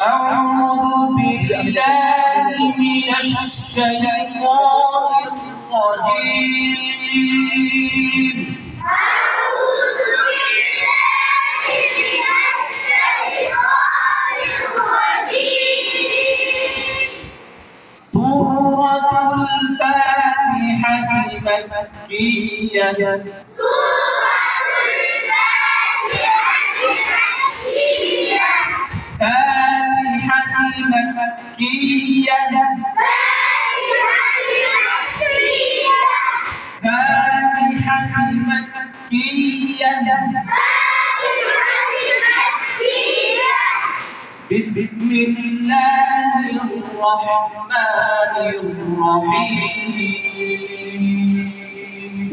أعوذ بالله من الشيطان الرجيم سورة الفاتحة مكية زكيا فاتحا مكيا بسم الله الرحمن الرحيم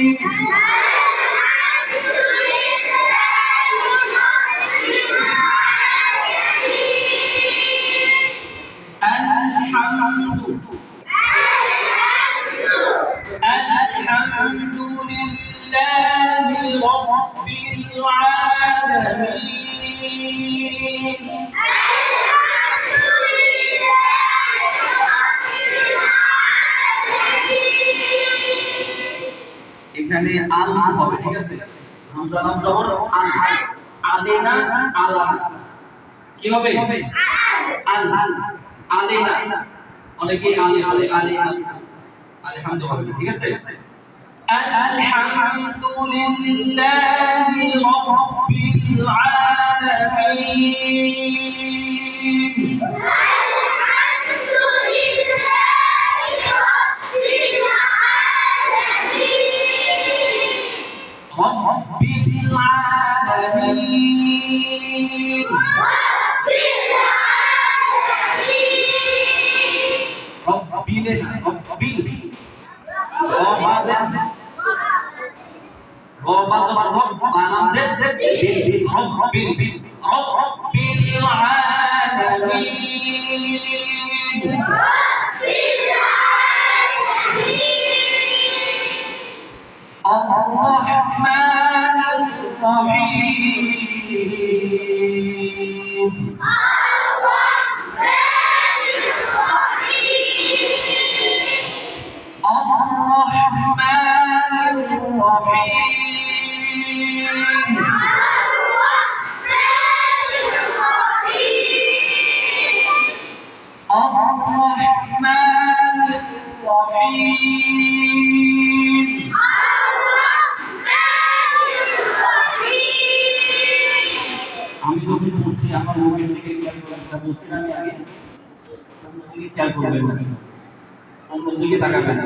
এখানে আল হবে ঠিক আছে হামজা লাম জবর আল আলেনা আলা কি হবে আল আলেনা অনেকে আলে আলে আলে আলে হবে ঠিক আছে الحمد لله رب العالمين الحمد لله رب العالمين رب العالمين رب العالمين رب لنا ومصدر رب على زد العالمين رب العالمين الرحمن আমার মোবাইল থেকে আমি আগে অন্যদিকে খেয়াল করবেন না অন্যদিকে তাকাবেন না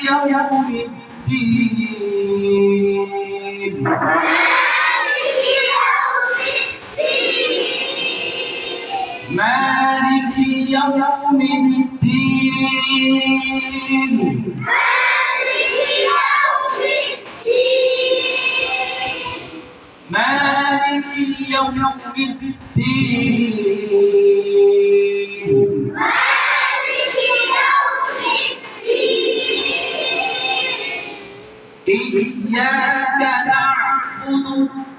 الرحمن الرحيم يوم الدين مالك يوم الدين مالك يوم الدين مالك يوم الدين إياك نعبد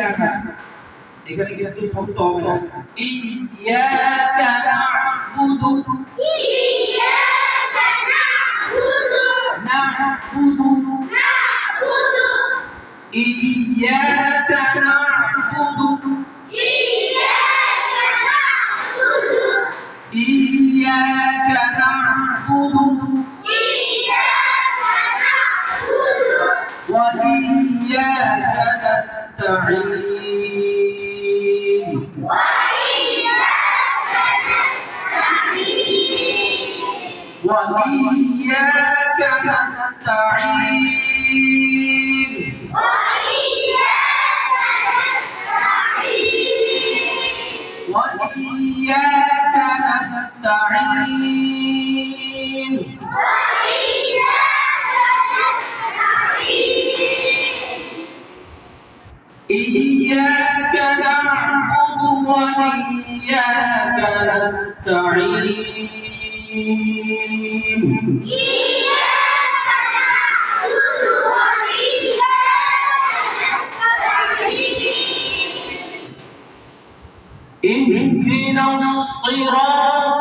এখানে কিন্তু শব্দ হবে না ইয়াকা নাবুদু ইয়াকা নাবুদু নাবুদু ইয়াকা وإياك نستعين وإياك نستعين وإياك إياك نعبد وإياك نستعين اهدنا الصراط المستقيم اهدنا الصراط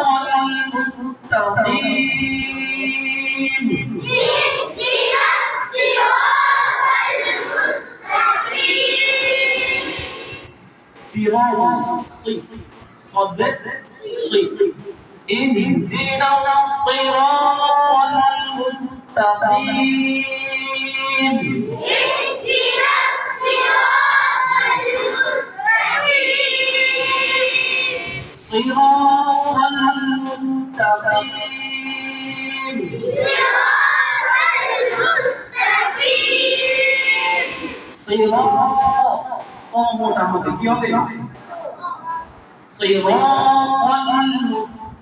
المستقيم صراط صي صدق صي اهدنا الصراط المستقيم اهدنا الصراط المستقيم صراط المستقيم صراط المستقيم صراط মোটা হবে কি হবে صراط المستقيم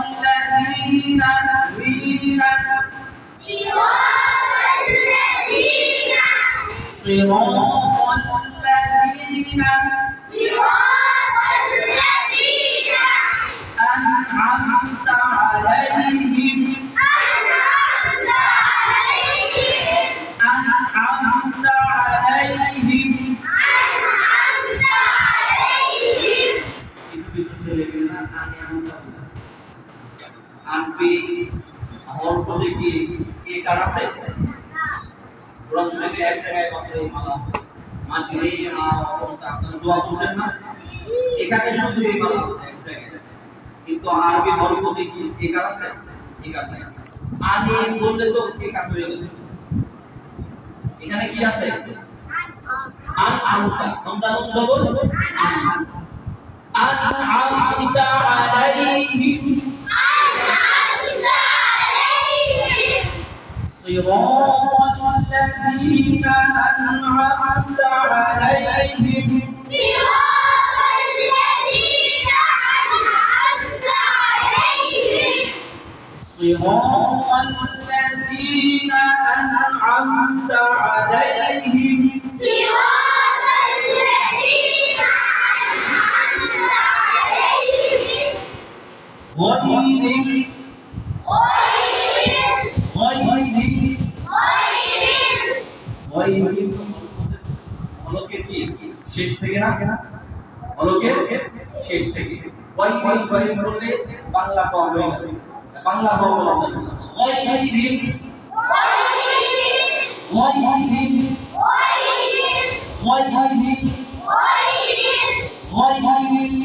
الذين الذين صراط الذين মিলে এক জায়গায় মাত্র এই মালা আছে মাঝে অবস্থা আপনারা দোয়া করছেন না এখানে শুধু এই মালা আছে এক জায়গায় কিন্তু আরবি হরফ দেখি একার আছে একার নাই আনি বললে তো একার হয়ে গেল এখানে কি আছে আর আনতা হামজা নুন জবর আর আনতা আলাইহিম صراط الذين الذين أنعمت عليهم صراط الذين أنعمت عليهم صراط শেষ থেকে না হলকের শেষ থেকে ওয়াইরিল গরিব বললে বাংলা কম হয়ে যাবে বাংলা কম বলা দিন ওয়াইরিল ওয়াইরিল দিন ওয়াইরিল ওয়াইরিল দিন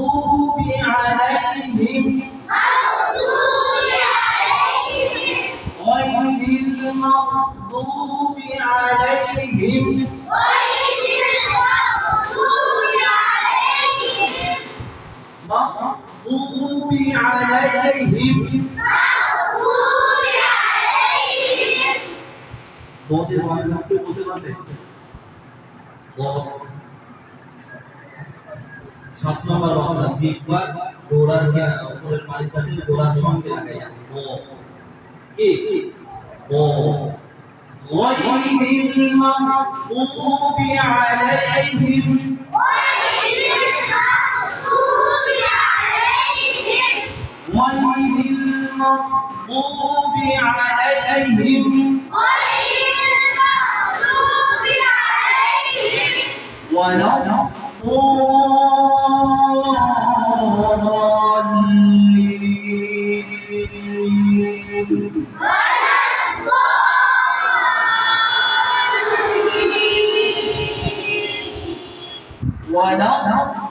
المغضوب عليهم غير المغضوب عليهم مغضوب عليهم مغضوب عليهم সাত নম্বর মশলা জিহ্বা গোড়ার উপরের মালিকাতে গোড়ার সঙ্গে লাগাইয়া ও কি ও غير المغضوب عليهم غير المغضوب عليهم ولا ولقوا